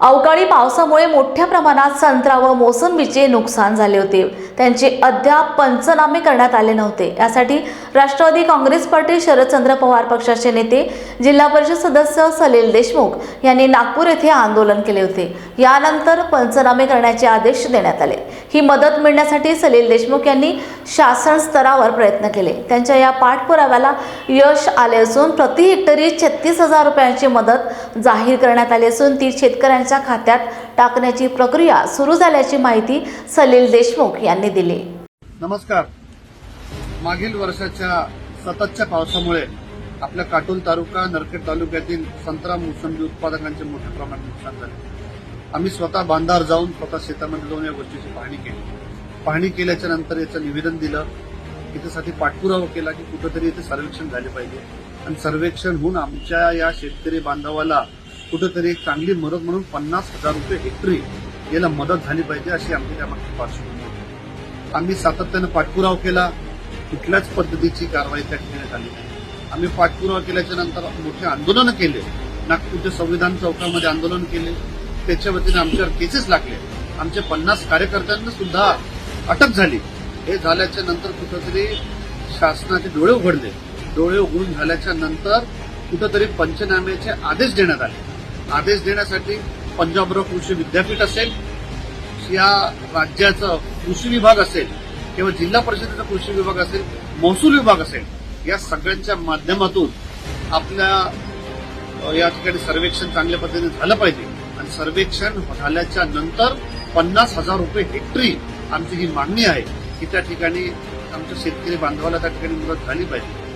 अवकाळी पावसामुळे मोठ्या प्रमाणात संत्रा व मोसंबीचे नुकसान झाले होते. त्यांचे अद्याप पंचनामे करण्यात आले नव्हते. यासाठी राष्ट्रवादी काँग्रेस पार्टी शरदचंद्र पवार पक्षाचे नेते जिल्हा परिषद सदस्य सलील देशमुख यांनी नागपूर येथे आंदोलन केले होते. यानंतर पंचनामे करण्याचे आदेश देण्यात आले. ही मदत मिळण्यासाठी सलील देशमुख यांनी शासन स्तरावर प्रयत्न केले. त्यांच्या या पाठपुराव्याला यश आले असून प्रति हेक्टरी छत्तीस हजार रुपयांची मदत जाहीर करण्यात आली असून ती शेतकऱ्यांच्या खात्यात टाकण्याची प्रक्रिया सुरू झाल्याची माहिती सलील देशमुख यांनी दिली. नमस्कार. मागील वर्षाच्या सततच्या पावसामुळे आपल्या काटोल तालुका नरखेड तालुक्यातील संत्रा मोसंबी उत्पादकांचे मोठ्या प्रमाणात नुकसान झाले. आम्ही स्वतः बांधार जाऊन स्वतः शेतामध्ये जाऊन या गोष्टीची पाहणी केली. पाहणी केल्याच्यानंतर याचं निवेदन दिलं. त्याच्यासाठी पाठपुरावा केला की कुठंतरी इथे सर्वेक्षण झाले पाहिजे. आणि सर्वेक्षण होऊन आमच्या या शेतकरी बांधवाला कुठंतरी एक चांगली मदत म्हणून पन्नास हजार रुपये हेक्टरी याला मदत झाली पाहिजे अशी आमची त्यामागची पार्श्वभूमी होती. आम्ही सातत्यानं पाठपुरावा केला. कुठल्याच पद्धतीची कारवाई त्या ठिकाणी झाली नाही. आम्ही पाठपुरावा केल्याच्यानंतर मोठे आंदोलनं केले. नागपूरच्या संविधान चौकामध्ये आंदोलन केले. त्याच्या वतीने आमच्यावर केसेस लागले. आमचे पन्नास कार्यकर्त्यांना सुद्धा अटक झाली. हे झाल्याच्यानंतर कुठंतरी शासनाचे डोळे उघडले. डोळे उघडून झाल्याच्यानंतर कुठंतरी पंचनाम्याचे आदेश देण्यात आले. आदेश देण्यासाठी पंजाबराव कृषी विद्यापीठ असेल या राज्याचं कृषी विभाग असेल किंवा जिल्हा परिषदेचा कृषी विभाग असेल महसूल विभाग असेल या सगळ्यांच्या माध्यमातून आपल्या या ठिकाणी सर्वेक्षण चांगल्या पद्धतीने झालं पाहिजे. आणि सर्वेक्षण झाल्याच्यानंतर पन्नास हजार रुपये हेक्टरी आमची ही मागणी आहे की त्या ठिकाणी आमच्या शेतकरी बांधवाला त्या ठिकाणी मदत झाली पाहिजे.